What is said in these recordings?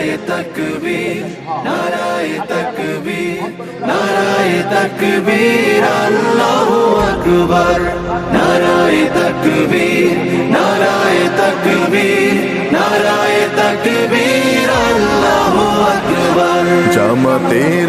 নারায় তকবীর নারায় তকবীর নারায় তকবীর আল্লাহু আকবার নারায় তকবীর নারায় তকবীর নারায় তকবীর আল্লাহু আকবার জামাতের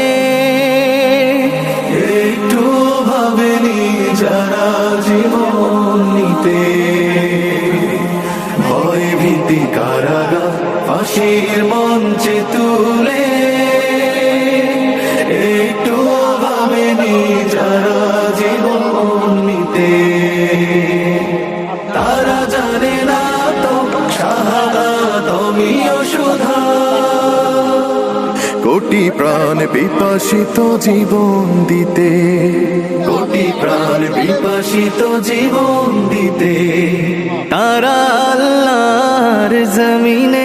বিপাসিত জীবন দিতে। কোটি প্রাণ বিপাসিত জীবন দিতে। তারা আল্লাহর জমিনে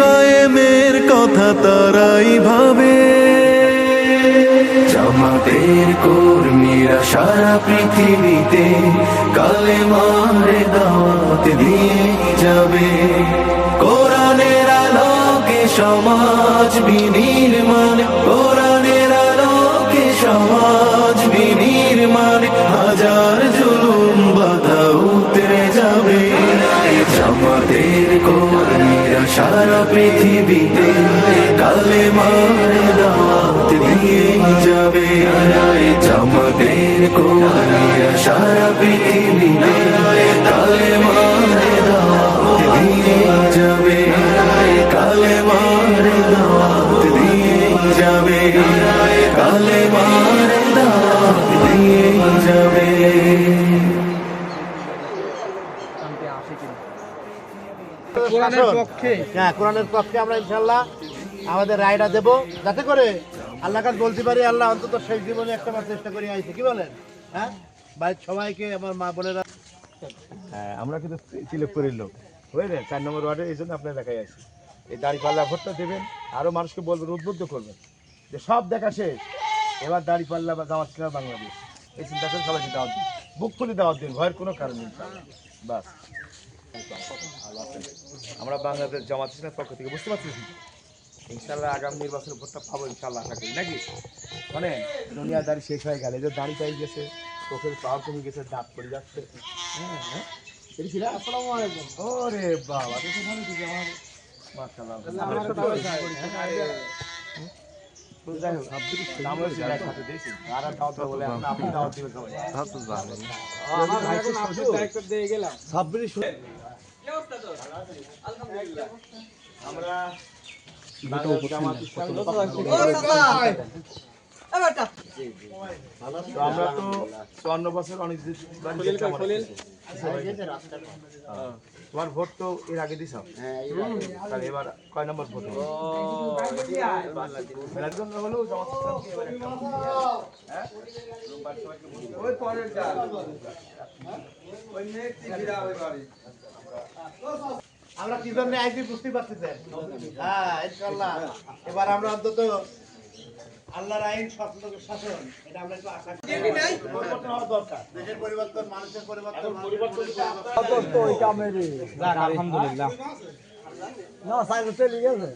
কায়েমের কথা তারাই ভাবে। জামাতের কর্মীরা সারা পৃথিবীতে কালে মারে দাওয়াত দিয়ে যাবে। কোরআনের আলোকে সমাজ বিনির্মাণ হ্যাঁ কোরআনের পক্ষে আমরা ইনশাল্লাহ আমাদের রায়টা দেবো। যাতে করে আল্লাহ কাজ বলতে পারি আল্লাহ অন্তত শেষ জীবনে একটা চেষ্টা করি আইছে। কি বলেন? হ্যাঁ? বাড়ির সবাইকে আমার মা বোনেরা হ্যাঁ আমরা কিন্তু চিলকপুরের লোক। বুঝলেন চার নম্বর ওয়ার্ডে এই জন্য আপনার দেখাই আছি। এই দাড়ি পাল্লা ভোটটা দেবেন আরও মানুষকে বলবেন, উদ্বুদ্ধ করবেন যে সব দেখা শেষ। এবার দাড়ি পাল্লা বা দাওয়াত ছিল বাংলাদেশ। এই চিন্তা করে সবাইকে দাওয়াত দিন। বুক খুলে দাওয়াত দিন, ভয়ের কোনো কারণ নেই। বাস। আমরা বাংলাদেশ জামাত ইসলামের পক্ষ থেকে বুঝতে পারছি। ইনশাল্লাহ আগামী নির্বাচনের ভোটটা পাবো ইনশাল্লাহ আশা করি। নাকি? মানে দুনিয়া দাড়ি শেষ হয়ে গেলে। এদের দাড়ি পাই গেছে চোখের পাওয়ার কমে গেছে দাঁত পড়ে যাচ্ছে। আসসালামু আলাইকুম ওরে বাবা তো ভালো ঠিক আমার মাশাআল্লাহ আমরা তো আমরা তো চুয়ান্ন বছর অনেক। হ্যাঁ। তোমার ভোট তো এর আগে দিছ? তাহলে এবার কয় নম্বর ভোট। হ্যাঁ? আমরা কি জন্য আইসি বুঝতে পারতেছেন? হ্যাঁ ইনশাল্লাহ। এবার আমরা অন্তত আল্লাহর আইন শাসন এটা আমরা একটু আশা করি। পরিবর্তন হওয়া দরকার। দেশের পরিবর্তন মানুষের পরিবর্তন পরিবর্তন আলহামদুলিল্লাহ। না সাইড চলে গেছে।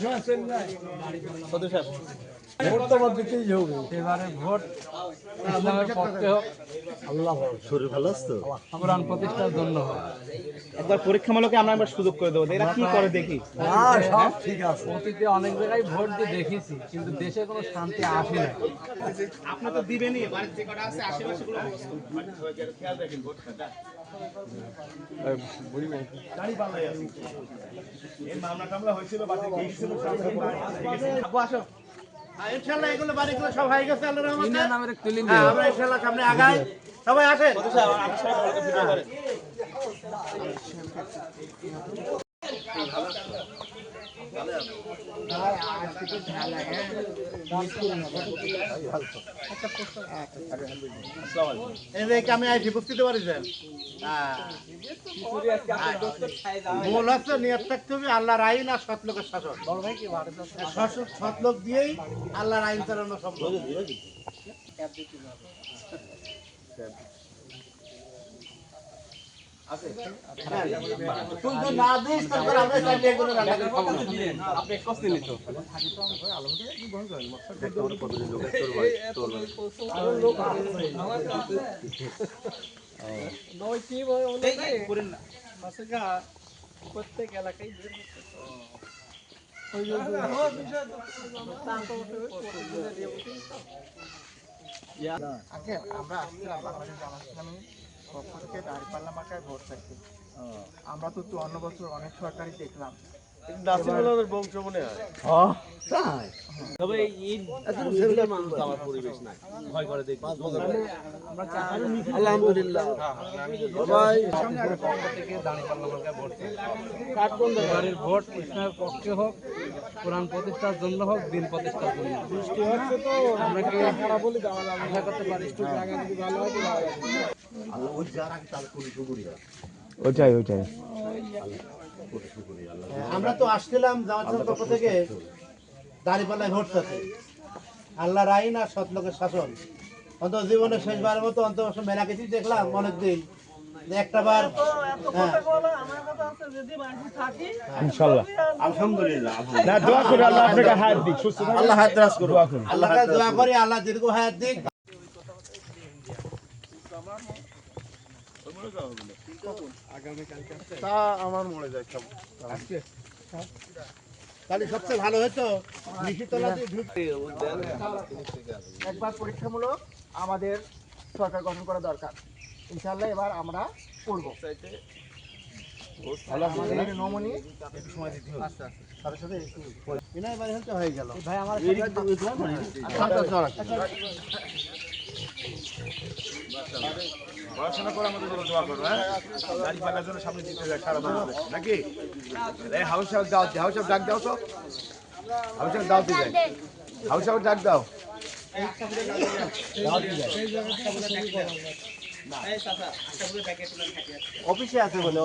সময় চলে যায় ভোট তো দিতেই হবে এবারে ভোট ইসলামের পক্ষে হোক। আল্লাহ শরীর ভালো আছে কোরআন প্রতিষ্ঠার জন্য হোক। একবার পরীক্ষামূলকে আমরা একবার সুযোগ করে দেবো। এরা কি করে দেখি? হ্যাঁ সব ঠিক আছে। অতীতে অনেক জায়গায় ভোট দিয়ে দেখেছি কিন্তু দেশে কোনো শান্তি আসে না আপনি তো দিবেনই বাড়ির যে কটা আছে আশেপাশে গুলো এই মামলা টামলা হয়েছিল বাসে কেস ছিল সব আব্বু আসো। ইনশাল্লাহ এগুলো বাড়িগুলো সব হয়ে গেছে আল্লাহর রহমতে। হ্যাঁ আমরা ইনশাল্লাহ সামনে আগাই। সবাই আসেন। আমি আইসি বুঝতে পারিছেন? হ্যাঁ। মূল হচ্ছে নিয়ত থাকতে হবে আল্লাহর আইন আর সৎ লোকের শাসন। সৎ- সৎ দিয়েই আল্লাহর আইন চালানো সম্ভব তুই তো না দিস তারপর আমরা চাইলে এগুলো রান্না করে খাব না। আপনি কষ্ট নিত প্রত্যেক এলাকায় আগে আমরা আসছিলাম বাংলাদেশ পক্ষ থেকে দাঁড়িপাল্লা মার্কায় ভোট চাইতে আমরা তো চুয়ান্ন বছর অনেক সরকারি দেখলাম। বংশ মনে হয়। তবে ঈদ মানুষ যাওয়ার পরিবেশ নাই। ভয় করে দেখি আলহামদুলিল্লাহ। এবারের ভোট ইসলামের পক্ষে হোক কোরআন প্রতিষ্ঠার জন্য হোক দিন প্রতিষ্ঠার জন্য আমরা কি আশা করতে পারি ওইটাই ওইটাই। আমরা তো আসছিলাম জামাত ইসলামের পক্ষ থেকে দাঁড়িপাল্লায় ভোট আল্লাহর আইন আর সৎ লোকের শাসন। অন্ত জীবনের শেষবারের মতো অন্ত মেলা কিছু দেখলাম অনেকদিন একটা বার হ্যাঁ। আলহামদুলিল্লাহ না দোয়া করে আল্লাহ দীর্ঘ হায়াত দিক সুস্থ থাকুন আল্লাহ হায়াত রাজ করুন দোয়া করুন আল্লাহ কাছে দোয়া করি আল্লাহ দীর্ঘ হায়াত দিক তা আমার মনে যায় সব তাহলে সবচেয়ে ভালো হতো নিশিতলা একবার পরীক্ষামূলক আমাদের সরকার গঠন করা দরকার। ইনশাল্লাহ এবার আমরা করব বাড়ি হতে হয়ে গেল। ভাই আমার পড়াশোনা করে আমাদের জন্য দোয়া করো হ্যাঁ? দাড়ি পাল্লার জন্য সামনে দিতে যায় সারা বাংলাদেশ নাকি? এই হাউস হাউস দাও হাউস হাউস ডাক দাও তো। হাউস হাউস দাও দিয়ে হাউস হাউস ডাক দাও। অফিসে আছে বলে।